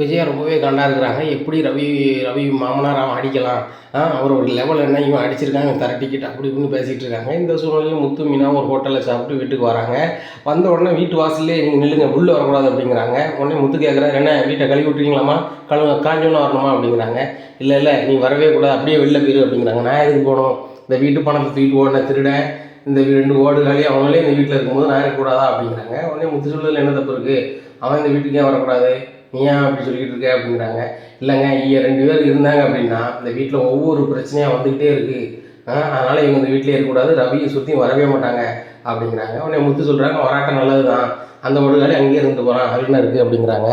விஜயா ரொம்பவே காண்டா இருக்கிறாங்க. எப்படி ரவி ரவி மாமனார் அவன் அடிக்கலாம்? ஆ அவர் ஒரு லெவல் என்ன? இவன் அடிச்சிருக்காங்க தர டிக்கெட் அப்படி இப்படின்னு பேசிகிட்டு இருக்காங்க. இந்த சூழ்நிலையில் முத்து மீனா ஒரு ஹோட்டலில் சாப்பிட்டு வீட்டுக்கு வராங்க. வந்த உடனே வீட்டு வாசல்லே நீங்கள் நில்லுங்க உள்ளே வரக்கூடாது அப்படிங்கிறாங்க. உடனே முத்து கேட்குறாரு என்ன வீட்டை கழுவி விட்டுறீங்களாமா கழு காஞ்சோன்னு வரணுமா? அப்படிங்கிறாங்க. இல்லை இல்லை நீ வரவே கூடாது அப்படியே வெளில போயிரு அப்படிங்கிறாங்க. நான் எதுக்கு போகணும்? இந்த வீட்டு பணத்தை தூக்கிட்டு ஓடின திருடன் இந்த ரெண்டு ஓடுகாலி அவங்களே இந்த வீட்டில் இருக்கும்போது நான் இருக்கக்கூடாதா? அப்படிங்கிறாங்க. உடனே முத்து சொல்லுறதுல என்ன தப்பு இருக்குது அவன் இந்த வீட்டுக்கு ஏன் வரக்கூடாது. நீ ஏன் அப்படி சொல்லிக்கிட்டு இருக்க அப்படின்றாங்க. இல்லைங்க ஐயா ரெண்டு பேர் இருந்தாங்க அப்படின்னா இந்த வீட்டில் ஒவ்வொரு பிரச்சனையாக வந்துக்கிட்டே இருக்குது அதனால் இவங்க இந்த வீட்டிலே இருக்கக்கூடாது ரவியை சுற்றி வரவே மாட்டாங்க அப்படிங்கிறாங்க. உடனே முத்து சொல்கிறாங்க வராட்டம் நல்லது தான் அந்த ஒடுகாலி அங்கேயே இருந்து போகிறான் அருணா இருக்குது அப்படிங்கிறாங்க.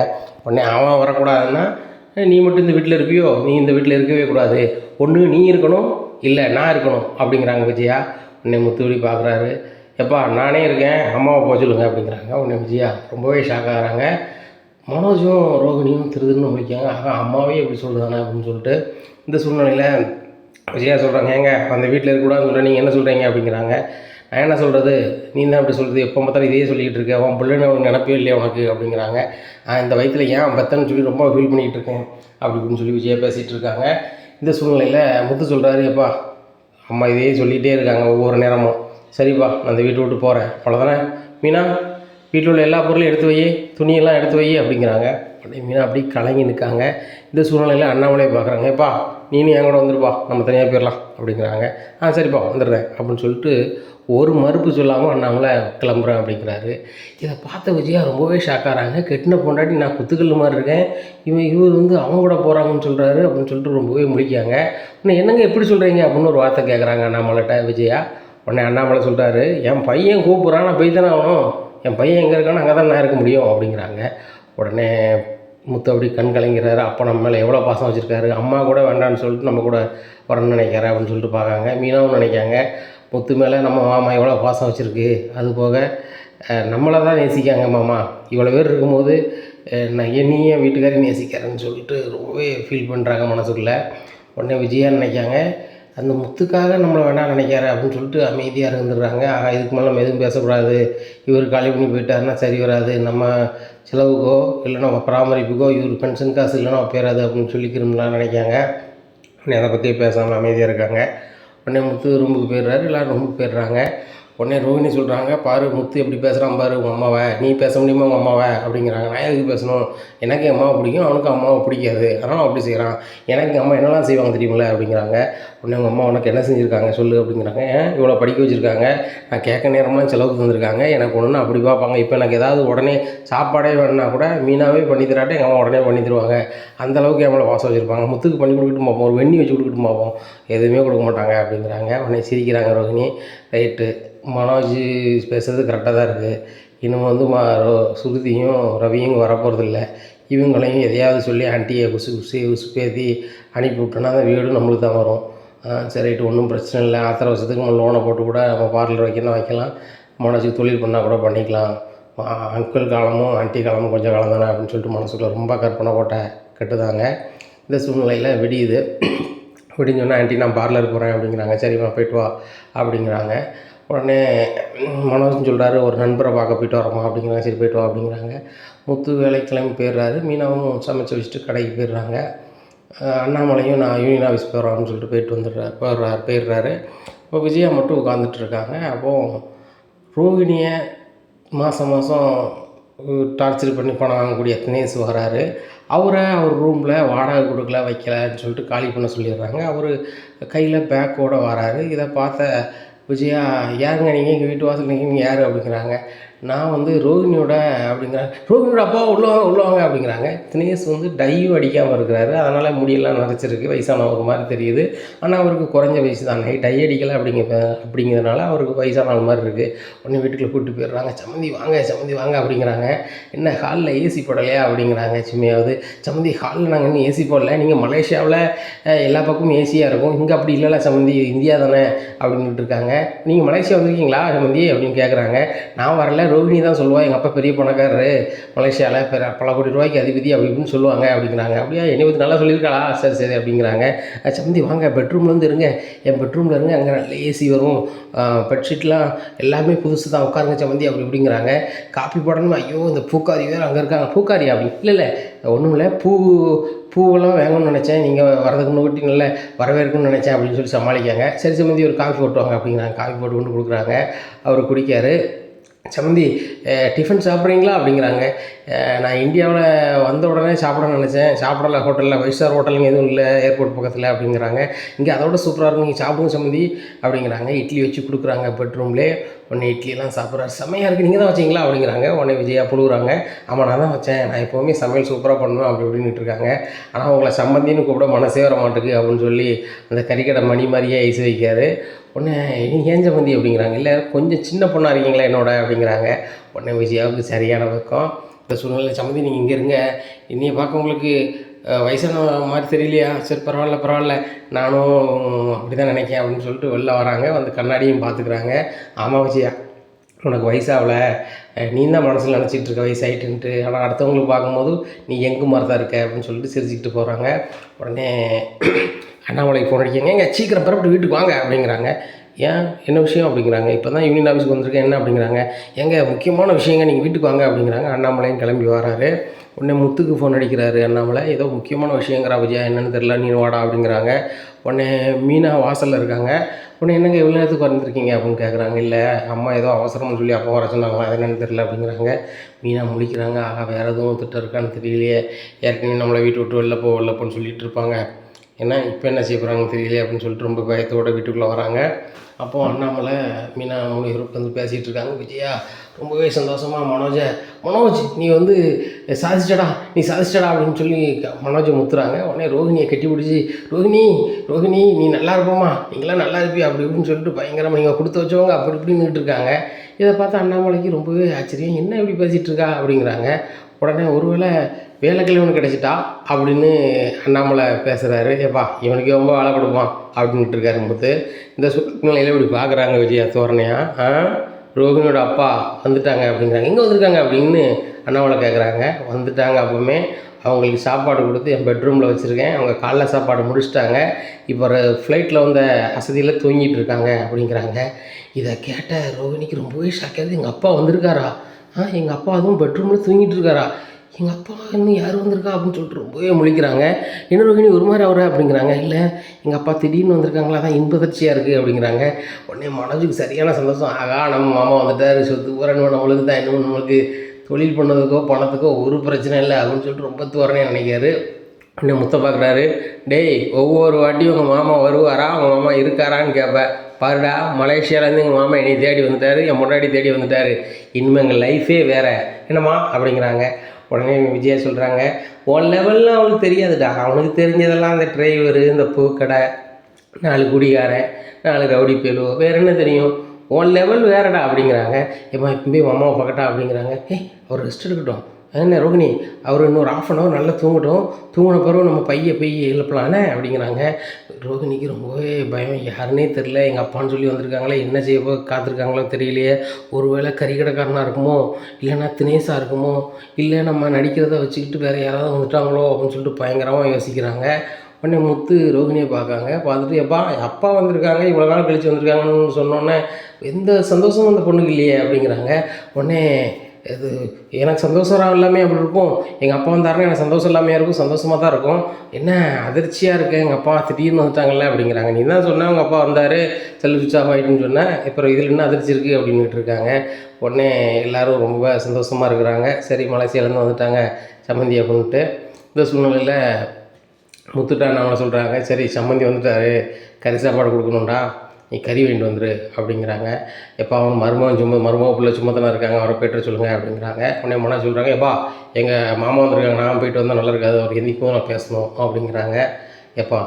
உடனே அவன் வரக்கூடாதுன்னா நீ மட்டும் இந்த வீட்டில் இருப்பியோ? நீ இந்த வீட்டில் இருக்கவே கூடாது. ஒன்று நீ இருக்கணும் இல்லை நான் இருக்கணும் அப்படிங்கிறாங்க விஜயா. உடனே முத்துவடி பார்க்குறாரு எப்பா நானே இருக்கேன் அம்மாவை போக சொல்லுங்க அப்படிங்கிறாங்க. உடனே விஜயா ரொம்பவே ஷாக் ஆகிறாங்க. மனோஜும் ரோகிணியும் திருதுன்னு முடிக்காங்க ஆகா அம்மாவே எப்படி சொல்லுதானே அப்படின்னு சொல்லிட்டு இந்த சூழ்நிலையில் விஜயா சொல்கிறாங்க ஏங்க அந்த வீட்டில் இருக்கக்கூடாதுன்னு சொல்கிறேன் நீங்கள் என்ன சொல்கிறீங்க அப்படிங்கிறாங்க. நான் என்ன சொல்கிறது நீ தான் அப்படி சொல்கிறது எப்போ பார்த்தாலும் இதையே சொல்லிக்கிட்டு இருக்க. உன் பிள்ளைன்னு உனக்கு நினப்பே இல்லையா உனக்கு? அப்படிங்கிறாங்க. இந்த வயத்தில் ஏன் பத்தன்னு சொல்லி ரொம்ப ஃபீல் பண்ணிக்கிட்டு இருக்கேன். அப்படி இப்படின்னு சொல்லி விஜயா பேசிகிட்டு இருக்காங்க. இந்த சூழ்நிலையில் முத்து சொல்கிறாரு எப்பா அம்மா இதையே சொல்லிகிட்டே இருக்காங்க ஒவ்வொரு நேரமும். சரிப்பா நான் அந்த வீட்டை விட்டு போகிறேன் அவ்வளோதானே மீனா வீட்டில் உள்ள எல்லா பொருளும் எடுத்து வை துணியெல்லாம் எடுத்து வை அப்படிங்கிறாங்க. அப்படியே மீனா அப்படியே கலங்கி நிற்காங்க. இந்த சூழ்நிலையில் அண்ணாமலையை பார்க்குறாங்க. எப்பா நீனும் என் கூட வந்துருப்பா நம்ம தனியாக போயிடலாம் அப்படிங்கிறாங்க. ஆ சரிப்பா வந்துடுறேன் அப்படின்னு சொல்லிட்டு ஒரு மறுப்பு சொல்லாமல் அண்ணாமலை கிளம்புறேன் அப்படிங்கிறாரு. இதை பார்த்த விஜயா ரொம்பவே ஷாக்காகிறாங்க கெட்டின பொண்டாட்டி நான் குத்துக்கல் மாதிரி இருக்கேன். இவன் இவர் வந்து அவங்க கூட போகிறாங்கன்னு சொல்கிறாரு அப்படின்னு சொல்லிட்டு ரொம்பவே முடிக்காங்க இன்னும் என்னங்க எப்படி சொல்கிறீங்க அப்படின்னு ஒரு வார்த்தை கேட்குறாங்க அண்ணாமலைட்ட விஜயா. உடனே அண்ணாமலை சொல்கிறாரு என் பையன் கூப்பிட்றான் நான் போய் தானே ஆகணும். என் பையன் எங்கே இருக்கானோ அங்கே தான் நான் இருக்க முடியும் அப்படிங்கிறாங்க. உடனே முத்து அப்படி கண் கலங்கிறாரு. அப்போ நம்ம மேலே எவ்வளோ பாசம் வச்சுருக்காரு? அம்மா கூட வேண்டான்னு சொல்லிட்டு நம்ம கூட வரணும்னு நினைக்கிறாரு அப்படின்னு சொல்லிட்டு பார்க்காங்க. மீனாவும் நினைக்காங்க முத்து மேலே நம்ம மாமா எவ்வளோ பாசம் வச்சுருக்கு? அது போக நம்மளை தான் நேசிக்காங்க மாமா. இவ்வளோ பேர் இருக்கும்போது நான் என்னையும் வீட்டுக்காரையும் நேசிக்கிறேன்னு சொல்லிட்டு ரொம்பவே ஃபீல் பண்ணுறாங்க மனசுக்குள்ளே. உடனே விஜயா நினைக்காங்க அந்த முத்துக்காக நம்மளை வேணாம் நினைக்கிறாரு அப்படின்னு சொல்லிட்டு அமைதியாக இருந்துடுறாங்க. ஆகா இதுக்கு மேலே நம்ம எதுவும் பேசக்கூடாது. இவர் காலி பண்ணி போயிட்டாருன்னா சரி வராது. நம்ம செலவுக்கோ இல்லை நம்ம பராமரிப்புக்கோ இவர் பென்ஷன் காசு இல்லைன்னா பேராது அப்படின்னு சொல்லிக்கிறோம்லாம் நினைக்காங்க. உடனே அதை பற்றி பேசாமல் அமைதியாக இருக்காங்க. உடனே முத்து ரூமுக்கு போயிடுறாரு. எல்லோரும் ரூமுக்கு போயிடுறாங்க. உடனே ரோஹிணி சொல்கிறாங்க பாரு முத்து எப்படி பேசுகிறான் பாரு உங்கள் அம்மாவை. நீ பேச முடியுமா உங்கள் அம்மாவை? அப்படிங்கிறாங்க. நான் எதுக்கு பேசணும்? எனக்கு என் அம்மாவை பிடிக்கும் அவனுக்கு அம்மாவை பிடிக்காது. அதனால் அப்படி செய்கிறான் எனக்கு எங்கள் அம்மா என்னெல்லாம் செய்வாங்க தெரியுமில்ல? அப்படிங்கிறாங்க. உடனே உங்கள் அம்மா உனக்கு என்ன செஞ்சுருக்காங்க சொல்லு அப்படிங்கிறாங்க. ஏன்? இவ்வளோ படிக்க வச்சுருக்காங்க. நான் கேட்க நேரம்லாம் செலவுக்கு தந்திருக்காங்க எனக்கு ஒன்று அப்படி பார்ப்பாங்க. இப்போ எனக்கு ஏதாவது உடனே சாப்பாடே வேணும்னா கூட மீனாவே பண்ணி தராட்ட எங்கள் அம்மா உடனே பண்ணி தருவாங்க. அந்த அளவுக்கு வாசம் வச்சுருப்பாங்க. முத்துக்கு பண்ணி கொடுக்கட்டும் பார்ப்போம் ஒரு வெண்ணி வச்சு கொடுக்கட்டும் பார்ப்போம் எதுவுமே கொடுக்க மாட்டாங்க. அப்படிங்கிறாங்க. உடனே சிரிக்கிறாங்க ரோஹிணி. ரைட்டு. மனோஜ் பேசுகிறது கரெக்டாக தான் இருக்குது இன்னும் வந்து மா ரோ- சுருதியும் ரவியும் வரப்போகிறதில்ல இவங்களையும் எதையாவது சொல்லி ஆண்டியை குசு குசி உசுப்பேத்தி அனுப்பி விட்டோன்னா அந்த வீடு நம்மளுக்கு தான் வரும். சரி ரைட்டு ஒன்றும் பிரச்சனை இல்லை. ஆத்திர வருஷத்துக்கு நம்ம லோனை போட்டு கூட நம்ம பார்லர் வைக்கணும் வைக்கலாம். மனசுக்கு தொழில் பண்ணால் கூட பண்ணிக்கலாம். அங்கிள் காலமும் ஆண்டி காலமும் கொஞ்சம் காலம் தானே அப்படின்னு சொல்லிட்டு மனசுக்குள்ள ரொம்ப கற்பனை போட்ட கட்டுதாங்க. இந்த சூழ்நிலையில் விடியுது. விடிஞ்சோன்னே ஆண்டி நான் பார்லர் போகிறேன் அப்படிங்கிறாங்க. சரிம்மா போயிட்டு வா அப்படிங்கிறாங்க. உடனே ம், சொல்கிறாரு ஒரு நண்பரை பார்க்க போயிட்டு வரோம்மா அப்படிங்கிறாங்க. சரி போயிட்டு வா அப்படிங்கிறாங்க. முத்து வேலைக்கு கிளம்பி போயிடுறாரு. மீனாவும் சமைச்சு வச்சுட்டு கடைக்கு போயிடுறாங்க. அண்ணாமலையும் நான் யூனியன் ஆஃபீஸ் போகிறோம்னு சொல்லிட்டு போயிட்டு வந்துடுறாரு போயிடுறாரு போயிடுறாரு. இப்போ விஜயா மட்டும் உட்காந்துட்டு இருக்காங்க. அப்போது ரோகிணியை மாதம் மாதம் டார்ச்சர் பண்ணி பணம் வாங்கக்கூடிய தினேஷ் வராரு அவரை அவர் ரூமில் வாடகை கொடுக்கல வைக்கலன்னு சொல்லிட்டு காலி பண்ண சொல்லிடுறாங்க. அவர் கையில் பேக்கோடு வராரு. இதை பார்த்த விஜயா யாருங்க நீங்கள் எங்கள் வீட்டு வாசலில் நீங்கள் யார்? அப்படிங்கிறாங்க. நான் வந்து ரோகிணியோட அப்படிங்கிறாங்க ரோஹினியோட அப்பா உள்ளவங்க உள்ளவாங்க அப்படிங்கிறாங்க. தினேஷ் வந்து டையும் அடிக்காமல் இருக்கிறாரு. அதனால் முடியெல்லாம் நரைச்சிருக்கு. வயசானவங்க மாதிரி தெரியுது. ஆனால் அவருக்கு குறைஞ்ச வயசு தானே. டை அடிக்கலை அப்படிங்கிற அப்படிங்கிறதுனால அவருக்கு வயசானவங்க மாதிரி இருக்குது உடனே வீட்டுக்குள்ளே கூப்பிட்டு போயிடுறாங்க. சம்மந்தி வாங்க சம்மந்தி வாங்க அப்படிங்கிறாங்க. என்ன ஹாலில் ஏசி போடலையா? அப்படிங்கிறாங்க. சும்மையாவது சம்மந்தி ஹாலில் நாங்கள் இன்னும் ஏசி போடல. நீங்கள் மலேசியாவில் எல்லா பக்கமும் ஏசியாக இருக்கும். இங்கே அப்படி இல்லைல்ல சம்மந்தி. இந்தியா தானே அப்படின்ட்டு இருக்காங்க. நீங்கள் மலேசியா வந்திருக்கீங்களா சம்மந்தி? அப்படின்னு கேட்குறாங்க நான் வரல. ரோகிணி தான் சொல்லுவாள் எங்கள் அப்பா பெரிய பணக்காரரு. மலேசியாவில் பெரிய பல கோடி ரூபாய்க்கு அதிபதி அப்படி இப்படின்னு சொல்லுவாங்க அப்படிங்கிறாங்க. அப்படியா? என்னை பற்றி நல்லா சொல்லியிருக்காளா? சரி சரி அப்படிங்கிறாங்க. அஹ் சம்மந்தி வாங்க பெட்ரூம்ல வந்து இருங்க. என் பெட்ரூமில் இருங்க. அங்கே நல்ல ஏசி வரும். பெட்ஷீட்லாம் எல்லாமே புதுசு தான். உட்காருங்க சம்மந்தி அப்படி இப்படிங்கிறாங்க. காப்பி போடணும்? ஐயோ இந்த பூக்காரி வேறு அங்கே இருக்காங்க. பூக்காரி அப்படி இல்லை இல்லை. ஒன்றும் இல்லை. பூ பூவெல்லாம் வாங்கணும்னு நினச்சேன். நீங்கள் வரதுக்கு முன்னாடி நல்ல வரவேற்கணும்னு நினச்சேன் அப்படின்னு சொல்லி சமாளிக்காங்க சரி சம்மந்தி ஒரு காஃபி போட்டு வாங்க அப்படிங்கிறாங்க. காஃபி போட்டு கொண்டு கொடுக்குறாங்க. அவர் குடிக்காரு. சம்மந்தி டிஃபன் சாப்பிட்றீங்களா? அப்படிங்கிறாங்க. நான் இந்தியாவில் வந்த உடனே சாப்பிட நினச்சேன். சாப்பிடல ஹோட்டலில் ஃபைவ் ஸ்டார் ஹோட்டலுங்க எதுவும் இல்லை ஏர்போர்ட் பக்கத்தில் அப்படிங்கிறாங்க. இங்கே அதோட சூப்பராக இருக்கும். நீங்கள் சாப்பிடுங்க சம்மந்தி அப்படிங்கிறாங்க. இட்லி வச்சு கொடுக்குறாங்க பெட்ரூம்லேயே உடனே இட்லியெல்லாம் சாப்பிட்றாரு. செம்மையாக இருக்குது நீங்கள் தான் வச்சீங்களா? அப்படிங்கிறாங்க. உடனே விஜயா புழுகுறாங்க. ஆமாம் நான் தான் வச்சேன். நான் எப்போவுமே சமையல் சூப்பராக பண்ணுவேன். அப்படி இப்படின்னுட்டு இருக்காங்க. ஆனால் உங்களை சம்மந்தின்னு கூப்பிட மனசே வர மாட்டேங்குது அப்படின்னு சொல்லி அந்த கறிக்கடை மணி மாதிரியே ஐஸ் வைக்காரு. உடனே நீங்கள் ஏன் சம்மந்தி அப்படிங்கிறாங்க. இல்லை கொஞ்சம் சின்ன பொண்ணாக இருக்கீங்களா என்னோட? அப்படிங்கிறாங்க. உடனே விஜயாவுக்கு சரியான பக்கம். இந்த சூழ்நிலை சம்மந்தி நீங்கள் இங்கே இருங்க. என்னைய பார்க்க உங்களுக்கு வயசான மாதிரி தெரியலையா? சரி பரவாயில்ல பரவாயில்ல. நானும் அப்படி தான் நினைக்கிறேன் அப்படின்னு சொல்லிட்டு வெளில வராங்க. வந்து கண்ணாடியும் பார்த்துக்குறாங்க. ஆமாம் விஜயா. உனக்கு வயசாகலை. நீ தான் மனசில் நினச்சிட்டு இருக்க வயசாயிட்டுன்ட்டு. ஆனால் அடுத்தவங்களுக்கு பார்க்கும்போது நீ எங்கு மாதிரி தான் இருக்க? அப்படின்னு சொல்லிட்டு சிரிச்சுக்கிட்டு போகிறாங்க உடனே அண்ணாமலைக்கு ஃபோன் அடிக்கங்க எங்க சீக்கிரம் பிறப்பட்டு வீட்டுக்கு வாங்க அப்படிங்கிறாங்க. ஏன்? என்ன விஷயம்? அப்படிங்கிறாங்க. இப்போ தான் யூனியன் ஆஃபீஸ்க்கு வந்திருக்கேன். என்ன அப்படிங்கிறாங்க. எங்கள் முக்கியமான விஷயங்க நீங்கள் வீட்டுக்கு வாங்க அப்படிங்கிறாங்க. அண்ணாமலையும் கிளம்பி வராரு. உடனே முத்துக்கு ஃபோன் அடிக்கிறாரு அண்ணாமலை. ஏதோ முக்கியமான விஷயங்கிறா விஜயா என்னன்னு தெரில நீ வாடா அப்படிங்கிறாங்க. உடனே மீனா வாசலில் இருக்காங்க. உடனே என்னங்க இவ்வளோ நேரத்துக்கு வந்திருக்கீங்க அப்படின்னு கேட்குறாங்க இல்லை அம்மா ஏதோ அவசரம்னு சொல்லி அப்போ வர சொன்னாங்களா? அது என்னன்னு தெரில அப்படிங்கிறாங்க. மீனா முழிக்கிறாங்க. ஆகா வேறு எதுவும் திட்டம் இருக்கான்னு தெரியலையே. ஏற்கனவே நம்மளை வீட்டு விட்டு வெளில போ வெளில போன்னு சொல்லிட்டு இருப்பாங்க. ஏன்னா இப்போ என்ன செய்ய போகிறாங்கன்னு தெரியலையே அப்படின்னு சொல்லிட்டு ரொம்ப பயத்தோட வீட்டுக்குள்ளே வராங்க. அப்போது அண்ணாமலை மீனா மூணு வந்து பேசிகிட்டு இருக்காங்க. விஜயா ரொம்பவே சந்தோஷமாக மனோஜை மனோஜ் நீ வந்து சாதிச்சிட்டடா நீ சாதிச்சிட்டடா அப்படின்னு சொல்லி மனோஜை முத்துறாங்க. உடனே ரோஹிணியை கட்டி பிடிச்சி ரோஹிணி ரோஹிணி நீ நல்லா இருப்போமா நீங்களாம் நல்லா இருப்பியா? அப்படி இப்படின்னு சொல்லிட்டு பயங்கரமாக நீங்கள் கொடுத்து வச்சவங்க அப்படி இப்படின்னுட்டு இருக்காங்க. இதை பார்த்து அண்ணாமலைக்கு ரொம்பவே ஆச்சரியம். என்ன இப்படி பேசிகிட்டு இருக்கா? அப்படிங்கிறாங்க. உடனே ஒருவேளை வேலைக்கிழமை கிடைச்சிட்டா அப்படின்னு அண்ணாமலை பேசுகிறாரு ஏப்பா இவனுக்கு ரொம்ப வேலை கொடுப்பான் அப்படின்ட்டு இருக்காரு முத்து இந்த சூழ்நிலையில் இப்படி பார்க்குறாங்க விஜயா தோரணையா? ஆ? ரோகிணியோட அப்பா வந்துட்டாங்க அப்படிங்கிறாங்க எங்கே வந்திருக்காங்க அப்படின்னு அண்ணாமலை கேட்குறாங்க வந்துட்டாங்க அப்போவுமே அவங்களுக்கு சாப்பாடு கொடுத்து என் பெட்ரூமில் வச்சுருக்கேன். அவங்க காலைல சாப்பாடு முடிச்சிட்டாங்க. இப்போ ஃப்ளைட்டில் வந்த அசதியில் தூங்கிட்டு இருக்காங்க அப்படிங்கிறாங்க. இதை கேட்ட ரோகிணிக்கு ரொம்பவே ஷாக்காது எங்கள் அப்பா வந்திருக்காரா? ஆ எங்கள் அப்பா அதுவும் பெட்ரூமில் தூங்கிட்டு இருக்காரா எங்கள் அப்பா இன்னும் யார் வந்திருக்கா அப்படின்னு சொல்லிட்டு ரொம்பவே முழிக்கிறாங்க. என்ன ரோகிணி ஒரு மாதிரி அவரை அப்படிங்கிறாங்க. இல்லை எங்கள் அப்பா திடீர்னு வந்திருக்காங்களா? அதான் இன்பதர்ச்சியாக இருக்குது அப்படிங்கிறாங்க. உடனே மனதுக்கு சரியான சந்தோஷம். ஆகா நம்ம மாமா வந்துட்டார். சொத்து ஊரணும் நம்மளுக்கு தான். இன்னும் நம்மளுக்கு தொழில் பண்ணதுக்கோ பணத்துக்கோ ஒரு பிரச்சனை இல்லை அப்படின்னு சொல்லிட்டு ரொம்ப தூரனே நினைக்காரு உடனே முத்த பார்க்குறாரு டேய் ஒவ்வொரு வாட்டியும் உங்கள் மாமா வருவாரா? உங்கள் மாமா இருக்காரான்னு கேட்பேன் பாருடா மலேசியாவிலேருந்து எங்கள் மாமா என்னை தேடி வந்துட்டார் என் முன்னாடி தேடி வந்துட்டார். இனிமேல் எங்கள் லைஃபே வேறு. என்னம்மா? அப்படிங்கிறாங்க. உடனே விஜயா சொல்கிறாங்க உன் லெவலில் அவனுக்கு தெரியாதுடா. அவனுக்கு தெரிஞ்சதெல்லாம் அந்த டிரைவரு இந்த பூக்கடை நாலு குடிகாரன் நாலு ரவுடி பேலு வேறு என்ன தெரியும்? உன் லெவல் வேறடா. அப்படிங்கிறாங்க. ஏம்மா இப்போவே அம்மாவை பார்க்கட்டா? அப்படிங்கிறாங்க. ஏய் அவர் ரெஸ்ட் எடுக்கட்டும். என்ன ரோகிணி அவர் இன்னொரு ஆஃப் அன் ஹவர் நல்லா தூங்கட்டும். தூங்கின பிறகு நம்ம பைய போய் எழுப்பலானே அப்படிங்கிறாங்க. ரோகிணிக்கு ரொம்பவே பயம். யாருன்னே தெரில எங்கள் அப்பான்னு சொல்லி வந்திருக்காங்களே என்ன செய்ய காத்திருக்காங்களோ தெரியலையே. ஒருவேளை கறிக்கடைக்காரனாக இருக்குமோ இல்லைன்னா தினேஷாக இருக்குமோ இல்லை நம்ம நடிக்கிறத வச்சுக்கிட்டு வேறு யாராவது வந்துட்டாங்களோ அப்படின்னு சொல்லிட்டு பயங்கரமாக யோசிக்கிறாங்க. உடனே முத்து ரோகிணியை பார்க்காங்க பார்த்துட்டு எப்பா அப்பா வந்திருக்காங்க இவ்வளோ நாள் கழித்து வந்திருக்காங்கன்னு சொன்னோன்னே எந்த சந்தோஷமும் அந்த பொண்ணுக்கு இல்லையே அப்படிங்கிறாங்க. உடனே இது எனக்கு சந்தோஷம் எல்லாமே அப்படி இருக்கும். எங்கள் அப்பா வந்தாருன்னா எனக்கு சந்தோஷம் எல்லாமே இருக்கும் சந்தோஷமாக தான் இருக்கும். என்ன அதிர்ச்சியாக இருக்குது எங்கள் அப்பா திடீர்னு வந்துட்டாங்கல்ல அப்படிங்கிறாங்க. நீ தான் சொன்ன உங்கள் அப்பா வந்தார் செல்லு சுவிச் ஆஃப் ஆகிட்டுன்னு சொன்னேன் இப்போ இதில் என்ன அதிர்ச்சி இருக்குது அப்படின்னுட்டு இருக்காங்க. உடனே எல்லாரும் ரொம்ப சந்தோஷமாக இருக்கிறாங்க. சரி மலேசியாலேருந்து வந்துட்டாங்க சம்மந்தி அப்படின்ட்டு இந்த சூழ்நிலையில் முத்துட்டா நம்மளை சொல்கிறாங்க சரி சம்மந்தி வந்துட்டாரு கறி சாப்பாடு கொடுக்கணும்டா. நீ கறி வாங்கிட்டு வந்துரு அப்படிங்கிறாங்க. எப்போ அவன் மருமகன் சும்மா மருமக பிள்ளை சும்மா தானே இருக்காங்க அவரை போய்ட்டு சொல்லுங்கள் அப்படிங்கிறாங்க. உடனே மனா சொல்கிறாங்க எப்பா எங்கள் மாமா வந்திருக்காங்க நான் போயிட்டு வந்தால் நல்லா இருக்காது அவர் எந்திக்கும் நான் பேசணும் அப்படிங்கிறாங்க. எப்பா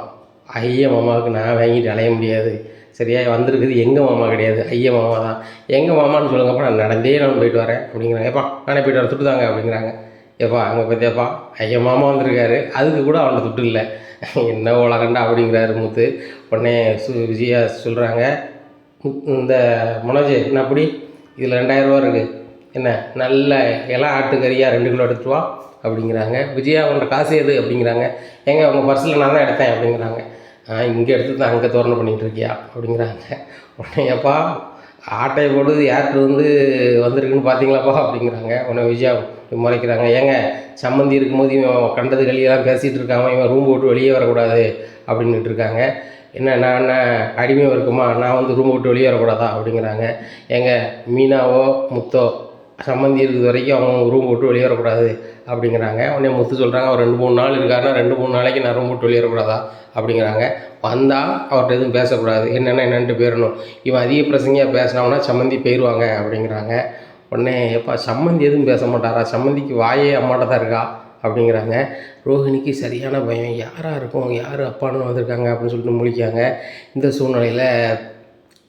ஐய மாமாவுக்கு நான் வாங்கிட்டு அலைய முடியாது. சரியா வந்திருக்குது எங்கள் மாமா கிடையாது ஐயன் மாமா தான் எங்கள் மாமான்னு சொல்லுங்கப்பா நான் நடந்தே நான் போயிட்டு வரேன் அப்படிங்கிறாங்க. எப்பா நானே போயிட்டு வர தாங்க அப்படிங்கிறாங்க. ஏப்பா அங்கே பார்த்தியாப்பா ஐயன் மாமா வந்திருக்காரு. அதுக்கு கூட அவன்கிட்ட துட்டு இல்லை. என்ன உலகண்டா அப்படிங்கிறாரு மூத்து. உடனே சு விஜயா சொல்கிறாங்க இந்த மனோஜ் என்ன அப்படி? இதில் ரெண்டாயிரரூவா இருக்குது என்ன நல்ல இலை ஆட்டுக்கறியாக ரெண்டு கிலோ எடுத்துவா அப்படிங்கிறாங்க. விஜயா உன்னோட காசு எது? அப்படிங்கிறாங்க. ஏங்க உங்கள் பர்ஸில் நான் தான் எடுத்தேன் அப்படிங்கிறாங்க. ஆ இங்கே எடுத்து தான் அங்கே தோரணை பண்ணிகிட்டு இருக்கியா? அப்படிங்கிறாங்க. உடனே எப்பா ஆட்டையை போடுது யார்கிட்ட வந்து வந்திருக்குன்னு பார்த்தீங்களாப்பா அப்படிங்கிறாங்க. உடனே விஜயா முறைக்கிறாங்க. ஏங்க சம்மந்தி இருக்கும்போது இவன் கண்டது கழியெல்லாம் பேசிகிட்டு இருக்காமல் இவன் ரூம் விட்டு வெளியே வரக்கூடாது அப்படின்னுட்டு இருக்காங்க. என்ன நான் என்ன அடிமையாக இருக்குமா? நான் வந்து ரூம் விட்டு வெளியே வரக்கூடாதா? அப்படிங்கிறாங்க. ஏங்க மீனாவோ முத்தோ சம்மந்தி இருக்கிற வரைக்கும் அவங்க ரூம் விட்டு வெளியே வரக்கூடாது அப்படிங்கிறாங்க. உடனே முத்து சொல்கிறாங்க அவர் ரெண்டு மூணு நாள் இருக்காருன்னா ரெண்டு மூணு நாளைக்கு நான் ரூம் விட்டு வெளியே வரக்கூடாதா? அப்படிங்கிறாங்க. வந்தால் அவர்கிட்ட எதுவும் பேசக்கூடாது. என்னென்ன என்னென்ட்டு போயிடணும். இவன் அதிக பிரசங்கியாக பேசினோம்னா சம்மந்தி போயிடுவாங்க அப்படிங்கிறாங்க. உடனே எப்பா சம்மந்தி எதுவும் பேச மாட்டாரா? சம்மந்திக்கு வாயே அம்மாட்ட தான் இருக்கா? அப்படிங்கிறாங்க. ரோஹிணிக்கு சரியான பயம். யாராக இருக்கும்? யார் அப்பான்னு வந்திருக்காங்க? அப்படின்னு சொல்லிட்டு முழிக்காங்க இந்த சூழ்நிலையில்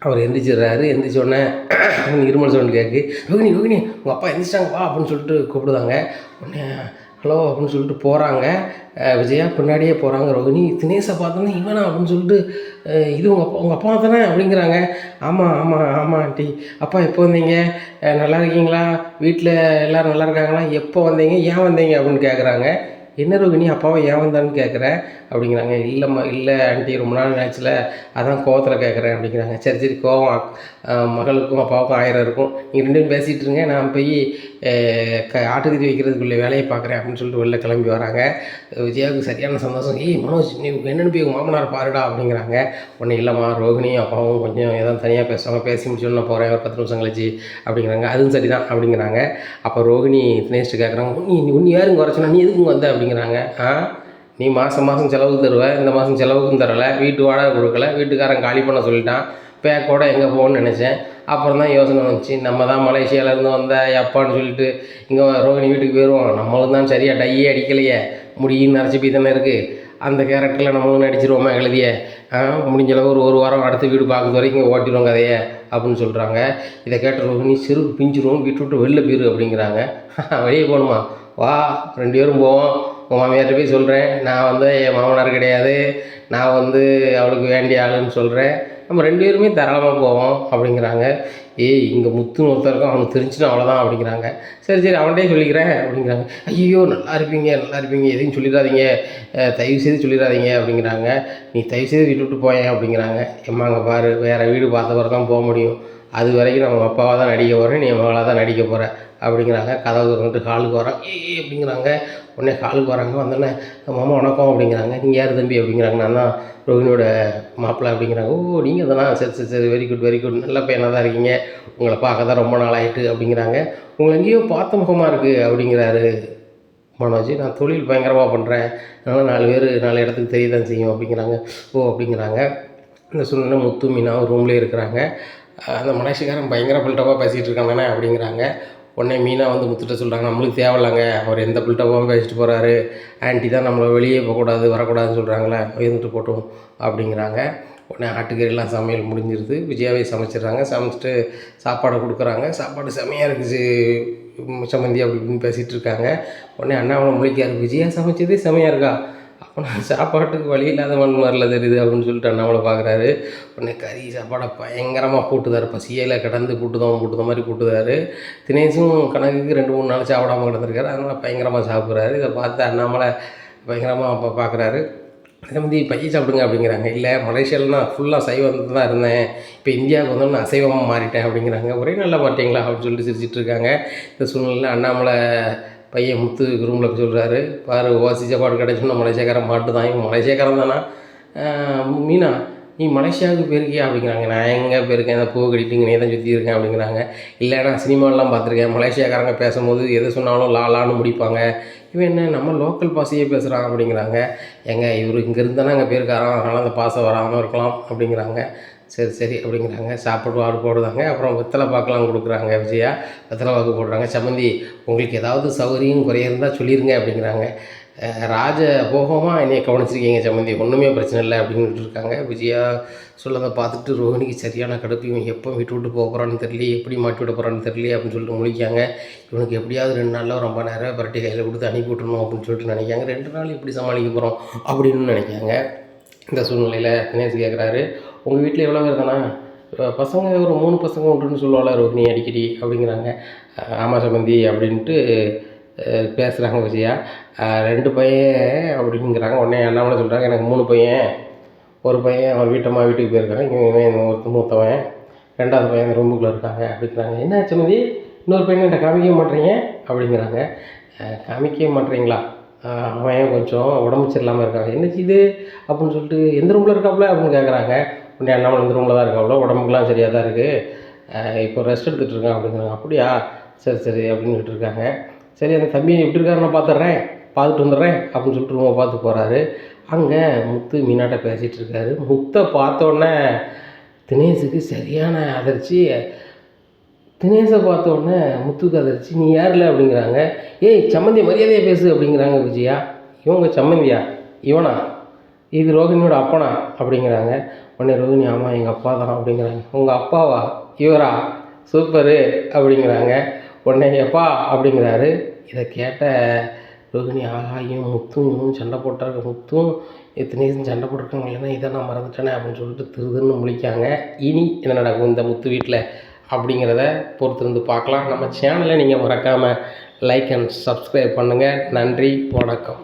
அவர் எந்திரிச்சிடுறாரு. எந்திரிச்ச உடனே இருமல் சவுண்டு கேட்கு ரோகிணி ரோகிணி உங்கள் அப்பா எந்திரிச்சிட்டாங்க வா அப்படின்னு சொல்லிட்டு கூப்பிடுதாங்க. உடனே ஹலோ அப்படின்னு சொல்லிட்டு போகிறாங்க விஜயா பின்னாடியே போகிறாங்க ரோகிணி தினேஷை பார்த்தோன்னா இவனா அப்படின்னு சொல்லிட்டு இது உங்கள் அப்பா உங்கள் அப்பா தானே அப்படிங்கிறாங்க. ஆமாம் ஆமாம் ஆமாம் ஆண்டி. அப்பா எப்போ வந்தீங்க? நல்லா இருக்கீங்களா? வீட்டில் எல்லோரும் நல்லா இருக்காங்களா? எப்போ வந்தீங்க? ஏன் வந்தீங்க? அப்படின்னு கேட்குறாங்க என்ன ரோகிணி அப்பாவை ஏன் வந்தான்னு கேட்குறேன் அப்படிங்கிறாங்க. இல்லைம்மா இல்லை ஆண்டி ரொம்ப நாள் நினச்சில அதான் கோவத்தில் கேட்குறேன் அப்படிங்கிறாங்க. சரி சரி கோவம் மகளுக்கும் அப்பாவுக்கும் ஆயிரம் இருக்கும். நீங்கள் ரெண்டு பேரும் பேசிகிட்டு இருங்க. நான் போய் க ஆட்டுக்கறி வைக்கிறதுக்குள்ள வேலையை பார்க்குறேன் அப்படின்னு சொல்லிட்டு வெளில கிளம்பி வராங்க. விஜயாவுக்கு சரியான சந்தோஷம். ஏய் மனோஜ் நீ என்னென்னு போய் மாமனார் பாருடா அப்படிங்கிறாங்க. ஒன்றும் இல்லைம்மா ரோகிணியும் அப்பாவும் கொஞ்சம் ஏதாவது தனியாக பேசுவாங்க. பேசி முடிச்சோன்னு நான் போகிறேன் ஒரு பத்து நிமிஷம் கழிச்சு அப்படிங்கிறாங்க. அதுவும் சரி தான் அப்படிங்கிறாங்க. அப்போ ரோகிணி தினேஷ்ட்டு கேட்குறாங்க நீ நீ ஒன்று யாரும் குறைச்சனா நீ எதுக்கு வந்த? அப்படிங்கிறாங்க. ஆ? நீ மாதம் மாதம் செலவுக்கு தருவ இந்த மாதம் செலவுக்கும் தரலை வீட்டு வாடகை கொடுக்கல வீட்டுக்காரன் காலி பண்ண சொல்லிட்டான் பேக்கோட எங்கே போகணும்னு நினச்சேன். அப்புறம் தான் யோசனை வந்துச்சு நம்ம தான் மலேசியாவிலேருந்து வந்த அப்பான்னு சொல்லிட்டு இங்கே ரோஹிணி வீட்டுக்கு போயிடுவோம் நம்மளும் தான் சரியாக டையே அடிக்கலையே முடியும் நரைச்சி போய் தானே இருக்குது அந்த கேரக்டரில் நம்மளும் நடிச்சிருவோமா எழுதிய? முடிஞ்சளவு ஒரு ஒரு வாரம் அடுத்த வீடு பார்க்குறது வரைக்கும் இங்கே ஓட்டிடுவோம் கதையை அப்படின்னு சொல்கிறாங்க இதை கேட்ட ரோஹிணி சிறு பிஞ்சிரும் வீட்டு விட்டு வெளில போயிரு அப்படிங்கிறாங்க. வெளியே போகணுமா? வா ரெண்டு பேரும் போவோம். உன் மாமியார்ட்ட போய் சொல்கிறேன் நான் வந்து என் மாமனார் கிடையாது. நான் வந்து அவளுக்கு வேண்டிய ஆளுன்னு சொல்கிறேன் நம்ம ரெண்டு பேருமே தாராளமாக போவோம் அப்படிங்கிறாங்க. ஏய் இங்கே முத்துன்னு ஒருத்தர் இருக்கும் அவனுக்கு தெரிஞ்சுனா அவ்வளோதான் அப்படிங்கிறாங்க. சரி சரி அவன்கிட்டே சொல்லிக்கிறேன் அப்படிங்கிறாங்க. ஐயோ நல்லா இருப்பீங்க நல்லா இருப்பீங்க. எதையும் சொல்லிடாதீங்க. தயவு செய்து சொல்லிடாதீங்க அப்படிங்கிறாங்க. நீ தயவு செய்து வீட்டு விட்டு போயேன் அப்படிங்கிறாங்க. எம்மாங்க பாரு. வேறு வீடு பார்த்த பிறகு தான் போக முடியும். அது வரைக்கும் நம்ம அப்பாவாக தான் நடிக்க போகிறேன் நீ மகளாக தான் நடிக்க போகிற அப்படிங்கிறாங்க. கதவு திறந்துட்டு ஹாலுக்கு வராங்க ஏய் அப்படிங்கிறாங்க. உடனே ஹாலுக்கு வராங்க. வந்தோடனே மாமா வணக்கம் அப்படிங்கிறாங்க. நீங்கள் யார் தம்பி? அப்படிங்கிறாங்க. நான் தான் ரோஹினியோட மாப்பிள்ளை அப்படிங்கிறாங்க. ஓ நீங்கள் தானா? சரி சரி சரி. வெரி குட் வெரி குட் நல்ல பையனாக தான் இருக்கீங்க. உங்களை பார்க்க தான் ரொம்ப நாளாயிட்டு அப்படிங்கிறாங்க. உங்களை எங்கேயோ பார்த்த முகமாக இருக்குது அப்படிங்கிறாரு மனோஜ். நான் தொழில் பயங்கரமாக பண்ணுறேன் அதனால் நாலு பேர் நாலு இடத்துக்கு தெரிய தான் செய்யும் அப்படிங்கிறாங்க. ஓ அப்படிங்கிறாங்க. இந்த சூழ்நிலை முத்து மீனாவும் ரூம்லேயே இருக்கிறாங்க. அந்த மனசுக்காரன் பயங்கர பில்டப்பாக பேசிகிட்டு இருக்காங்கண்ணே அப்படிங்கிறாங்க. உடனே மீனா வந்து முத்துட்ட சொல்கிறாங்க நம்மளுக்கு தேவையில்லைங்க அவர் எந்த பில்டப்பாகவும் பேசிட்டு போகிறாரு ஆன்ட்டி தான் நம்மளை வெளியே போகக்கூடாது வரக்கூடாதுன்னு சொல்கிறாங்களே இருந்துட்டு போட்டோம் அப்படிங்கிறாங்க. உடனே ஆட்டுக்கறிலாம் சமையல் முடிஞ்சிருது. விஜயாவே சமைச்சிடுறாங்க. சமைச்சிட்டு சாப்பாடு கொடுக்குறாங்க. சாப்பாடு செமையாக இருக்குது உம், சம்மந்தி அப்படி இப்படின்னு பேசிகிட்டு இருக்காங்க. உடனே அண்ணாவளை முழிக்காரு விஜயா சமைச்சதே செமையாக இருக்கா? அவனை சாப்பாட்டுக்கு வழி இல்லாத மண் தெரியுது அப்படின்னு சொல்லிட்டு அண்ணாமலை பார்க்குறாரு. உடனே கறி சாப்பாடை பயங்கரமாக போட்டுதார். பசியில் கிடந்து போட்டுதான் போட்டுத மாதிரி போட்டுதாரு. தினேஷும் கணக்குக்கு ரெண்டு மூணு நாள் சாப்பிடாம கிடந்திருக்காரு. அதனால் பயங்கரமாக சாப்பிட்றாரு. இதை பார்த்து அண்ணாமலை பயங்கரமாக அப்போ பார்க்குறாரு. அதே மாதிரி பையன் சாப்பிடுங்க அப்படிங்கிறாங்க. இல்லை மலேசியாவில் நான் ஃபுல்லாக சைவம் தான் இருந்தேன். இப்போ இந்தியாவுக்கு வந்தோன்னு நான் அசைவமாக மாறிட்டேன் அப்படிங்கிறாங்க. ஒரே நல்லா மாட்டீங்களா? அப்படின்னு சொல்லிட்டு சிரிச்சிட்டு இருக்காங்க. இந்த சூழ்நிலையில் அண்ணாமலை பையன் முத்து ரூமில் சொல்கிறாரு பாரு ஓசி சாப்பாடு கிடச்சுன்னா மலேசியாக்காரன் மாட்டு தான். இவன் மலேசியாக்காரன் தானா? மீனா நீ மலேசியாவுக்கு போயிருக்கியா அப்படிங்கிறாங்க. நான் எங்கே போயிருக்கேன்? இந்த பூ கட்டிட்டு இங்கே தான் சுற்றி இருக்கேன் அப்படிங்கிறாங்க. இல்லை நான் சினிமாலெலாம் பார்த்துருக்கேன். மலேசியாக்காரங்க பேசும்போது எது சொன்னாலும் லா லான்னு முடிப்பாங்க. இவன் என்ன நம்ம லோக்கல் பாசையே பேசுகிறான் அப்படிங்கிறாங்க. ஏங்க இவர் இங்கே இருந்தானே அங்கே போயிருக்காராம். அதனால் அந்த பாசம் வராமல் இருக்கலாம் அப்படிங்கிறாங்க. சரி சரி அப்படிங்கிறாங்க. சாப்பாடு வாடு போடுறாங்க. அப்புறம் வெத்தலை பாக்கெலாம் கொடுக்குறாங்க விஜயா. வெத்தலை பாக்கு போடுறாங்க. சம்மந்தி உங்களுக்கு ஏதாவது சௌகரியம் குறைய இருந்தால் சொல்லிடுங்க அப்படிங்கிறாங்க. ராஜ போகமாக என்னையை கவனிச்சிருக்கீங்க சம்மந்தி ஒன்றுமே பிரச்சனை இல்லை அப்படின்னு இருக்காங்க விஜயா சொல்லதை பார்த்துட்டு ரோஹிணிக்கு சரியான கடுப்பு. இவன் எப்போ விட்டு விட்டு போக போகிறான்னு தெரியல எப்படி மாட்டி விட போகிறான்னு தெரியல அப்படின்னு சொல்லிட்டு முழிக்காங்க இவனுக்கு எப்படியாவது ரெண்டு நாளில் ரொம்ப நேரம் பரட்டி கையில் கொடுத்து அனுப்பி விட்டுறணும் அப்படின்னு சொல்லிட்டு நினைக்காங்க ரெண்டு நாள் எப்படி சமாளிக்க போகிறோம் அப்படின்னு நினைக்காங்க இந்த சூழ்நிலையில் தினேஷ் கேட்குறாரு உங்கள் வீட்டில் எவ்வளோ பேர் தானே பசங்க ஒரு மூணு பசங்க உண்டுன்னு சொல்லுவாள் ரோகிணி அடிக்கடி அப்படிங்கிறாங்க. ஆமாம் சம்பந்தி அப்படின்ட்டு பேசுகிறாங்க விஜயா. ரெண்டு பையன் அப்படிங்கிறாங்க. உடனே அண்ணாமலை சொல்கிறாங்க எனக்கு மூணு பையன். ஒரு பையன் அவர் வீட்டம்மா வீட்டுக்கு போயிருக்காங்க இவன் ஒருத்த ஒருத்தன் மூத்தவன். ரெண்டாவது பையன் இந்த ரூமுக்குள்ளே இருக்காங்க அப்படிங்கிறாங்க. என்ன சம்மந்தி இன்னொரு பையன் என்கிட்ட காமிக்க மாட்டேறீங்க அப்படிங்கிறாங்க. காமிக்க காமிக்கவே மாட்டேறீங்களா அவன் கொஞ்சம் உடம்பு சரியில்லாமல் இருக்காங்க என்னச்சு இது? அப்படின்னு சொல்லிட்டு எந்த ரூமில் இருக்காப்புல? அப்படின்னு கேட்குறாங்க உடனே அண்ணாமலை வந்து ரூமில் தான் இருக்காப்புல உடம்புக்குலாம் சரியாக தான் இருக்குது இப்போ ரெஸ்ட் எடுத்துகிட்டு இருக்கான் அப்படிங்கிறாங்க அப்படியா? சரி சரி அப்படின்னு இருக்காங்க. சரி அந்த தம்பி எப்படி இருக்காருன்னு பார்த்துட்றேன் பார்த்துட்டு வந்துடுறேன் அப்படின்னு சொல்லிட்டு ரூமை பார்த்து போகிறாரு அங்கே முத்து மீனாட்ட பேசிகிட்டு இருக்காரு. முத்தை பார்த்தோன்னே தினேஷுக்கு சரியான அதிர்ச்சி. தினேஷை பார்த்த முத்துக்கு அதிர்ச்சி. நீ யாரில் அப்படிங்கிறாங்க. ஏய் சம்மந்தி மரியாதையாக பேசு அப்படிங்கிறாங்க விஜயா. இவங்க சம்மந்தியா? இவனா? இது ரோகிணியோட அப்பனா? அப்படிங்கிறாங்க. உடனே ரோகிணி ஆமாம் எங்கள் அப்பா தான் அப்படிங்கிறாங்க. உங்கள் அப்பாவா? இவரா? சூப்பரு அப்படிங்கிறாங்க. உடனே எப்பா? அப்படிங்கிறாரு. இதை கேட்ட ரோகிணி ஆஹா இவன் முத்தும் இவனும் சண்டை போட்டாங்க முத்தும் தினேஷும் சண்டை போட்டிருக்காங்க இல்லைன்னா இதை நான் மறந்துட்டேனே அப்படின்னு சொல்லிட்டு திருதுன்னு முழிக்காங்க இனி என்ன நடக்கும் இந்த முத்து வீட்டில்? அப்படிங்கிறத பொறுத்திருந்து பார்க்கலாம். நம்ம சேனலை நீங்கள் மறக்காமல் லைக் அண்ட் சப்ஸ்கிரைப் பண்ணுங்கள் நன்றி வணக்கம்.